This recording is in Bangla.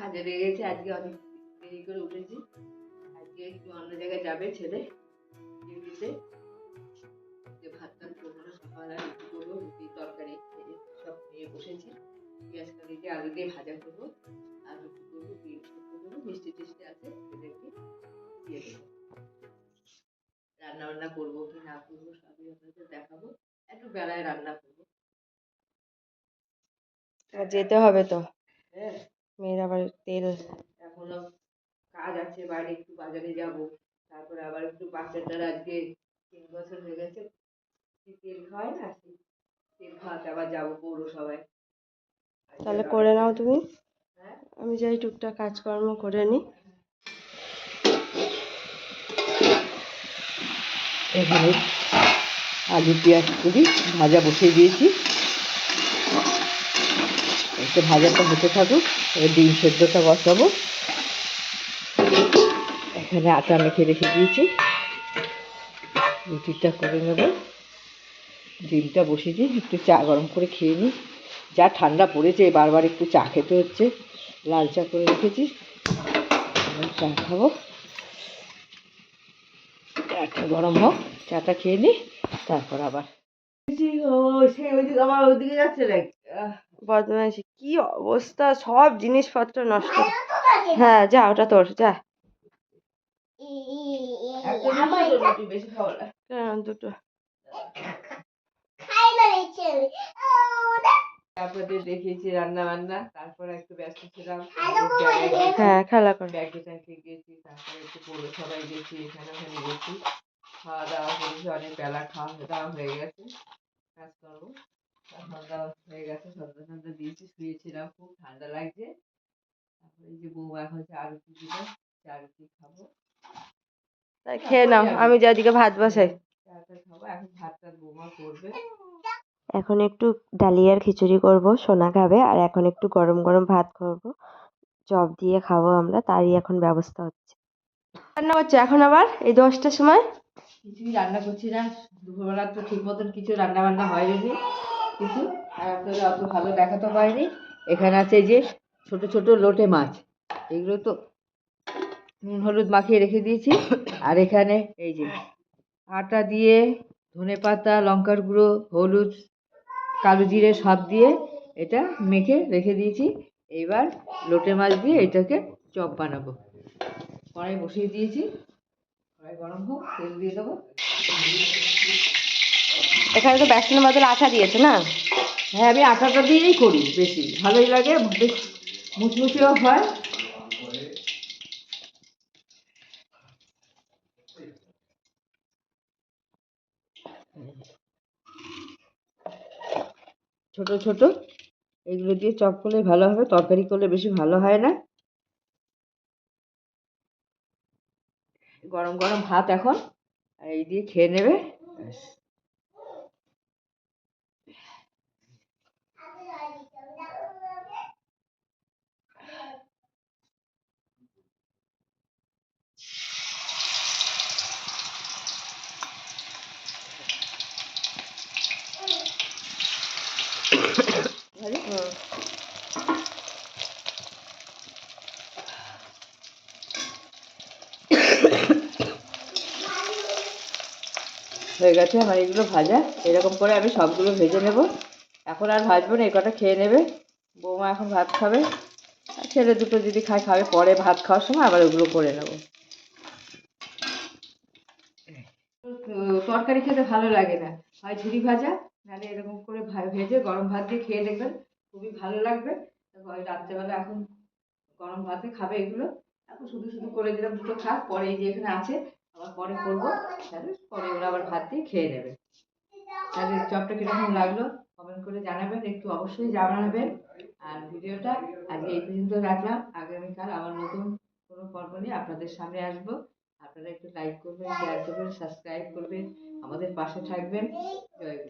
কাজে গেছে আজকে অনেক দেরি করে উঠেছি। আজকে একটু অন্য জায়গায় যাবে ছেলে ডিউটিতে। যে ভাত টাত করব না সকালে রুটি করব রুটি তরকারি সব নিয়ে বসেছি। পেঁয়াজ কালি দিয়ে আলু দিয়ে ভাজা করব আর রুটি করব সেদ্ধ করব মিষ্টি টিষ্টি আছে এদেরকে দিয়ে দেবো। রান্না বান্না করব কি না করব সবই আপনাদের দেখাবো। একটু বেলায় রান্না করব। আর যেতে হবে তো। হ্যাঁ। মেয়ের আবার তেল। এখনও কাজ আছে বাইরে একটু বাজারে যাব। তারপরে আবার একটু বাচ্চাটার আজকে তিন বছর হয়ে গেছে কি তেল খাওয়ায় না তেল খাওয়াতে আবার যাব পৌরসভায়। তাহলে করে নাও তুমি। হ্যাঁ? আমি যাই টুকটাক কাজকর্ম করে নিই এখানে আলু পেঁয়াজ করি ভাজা বসিয়ে দিয়েছি। একটা ভাজাটা হতে থাকুক, এবার ডিম সেদ্ধটা বসাবো। এখানে আটা মেখে রেখে দিয়েছি। রুটিটা করে নেব। ডিমটা বসিয়েছি একটু চা গরম করে খেয়ে নিই। যা ঠান্ডা পড়েছে বারবার একটু চা খেতে হচ্ছে। লাল চা করে রেখেছি। চা খাব। চাটা গরম হোক, চাটা খেয়ে নিই, তারপর আবার। সে ওইদিকে আমার ওইদিকে যাচ্ছে নাকি? বদমাইশি কি অবস্থা? সব জিনিসপত্র নষ্ট। হ্যাঁ যা ওটা তোর যা। দুটো। তারপরে দেখিয়েছি রান্না বান্না তারপরে একটু ব্যস্ত ছিলাম। হ্যাঁ খেলা কর। ব্যাগে ট্যাগে গেছি তারপরে একটু পৌরসভায় গেছি এখানে ওখানে গেছি। খাওয়া দাওয়া করেছি অনেক বেলা খাওয়া দাওয়া হয়ে গেছে। কাজ করব। সন্ধ্যা হয়ে গেছে সন্ধ্যা সন্ধ্যা দিয়েছি শুয়েছিলাম খুব ঠান্ডা লাগছে। তারপরে এই যে বউ এখন চা রুটি দিল চা রুটি খাব। তাই খেয়ে নাও আমি যাদিকে ভাত বসাই। খাব এখন ভাত টাত বৌমা করবে। এখন একটু ডালিয়ার খিচুড়ি করব সোনা খাবে আর এখন একটু গরম গরম ভাত করব। চপ দিয়ে খাব আমরা তারই এখন ব্যবস্থা হচ্ছে। রান্না করছে এখন আবার এই দশটার সময়? কিছুই রান্না করছি না দুপুরবেলা তো ঠিক মতন কিছু রান্না বান্না হয়নি। কিছু আর আপনাদের অত ভালো দেখাতে পারিনি। এখানে আছে যে ছোট ছোট লোটে মাছ। এগুলো তো নুন, হলুদ মাখিয়ে রেখে দিয়েছি। আর এখানে এই যে আটা দিয়ে ধনে পাতা, লঙ্কার গুঁড়ো, হলুদ, কালো জিরে সব দিয়ে এটা মেখে রেখে দিয়েছি। এইবার লোটে মাছ দিয়ে এটাকে চপ বানাবো। কড়াই বসিয়ে দিয়েছি। কড়াই গরম হোক, তেল দিয়ে দেবো। এখানে তো বেসনের বদলে আঠা দিয়েছে না? হ্যাঁ আমি আটাটা দিয়েই করি, বেশি। ভালোই লাগে, বেশ মুচমুচেও হয়। ছোট ছোট। এগুলো দিয়ে চপ করলে ভালো হবে, তরকারি করলে বেশি ভালো হয় না। গরম গরম ভাত এখন। এই দিয়ে খেয়ে নেবে। হয়ে গেছে, আমার এগুলো ভাজা। এরকম করে আমি সবগুলো ভেজে নেব। এখন আর ভাজবো না, এই কটা খেয়ে নেবে। বৌমা এখন ভাত খাবে। আর ছেলে দুটো যদি খায়, খাবে। পরে ভাত খাওয়ার সময় আবার ওগুলো করে নেব। তরকারি খেতে ভালো লাগে না। হয় ঝুড়ি ভাজা, নাহলে এরকম করে ভেজে গরম ভাত দিয়ে খেয়ে দেখবেন খুবই ভালো লাগবে। রাত্রেবেলা এখন গরম ভাতে খাবে এগুলো। এখন শুধু শুধু করে দিলাম দুটো খাক পরে এই যে এখানে আছে আবার পরে করব তাহলে পরে ওরা আবার ভাত দিয়ে খেয়ে নেবে। তাহলে চপটা কীরকম লাগল? কমেন্ট করে জানাবেন, একটু অবশ্যই জানাবেন। আর ভিডিওটা আজকে এই পর্যন্ত রাখলাম। আগামীকাল আবার নতুন কোনো পর্ব নিয়ে আপনাদের সামনে আসব। আপনারা একটু লাইক করবেন শেয়ার করবেন সাবস্ক্রাইব করবেন, আমাদের পাশে থাকবেন। জয়।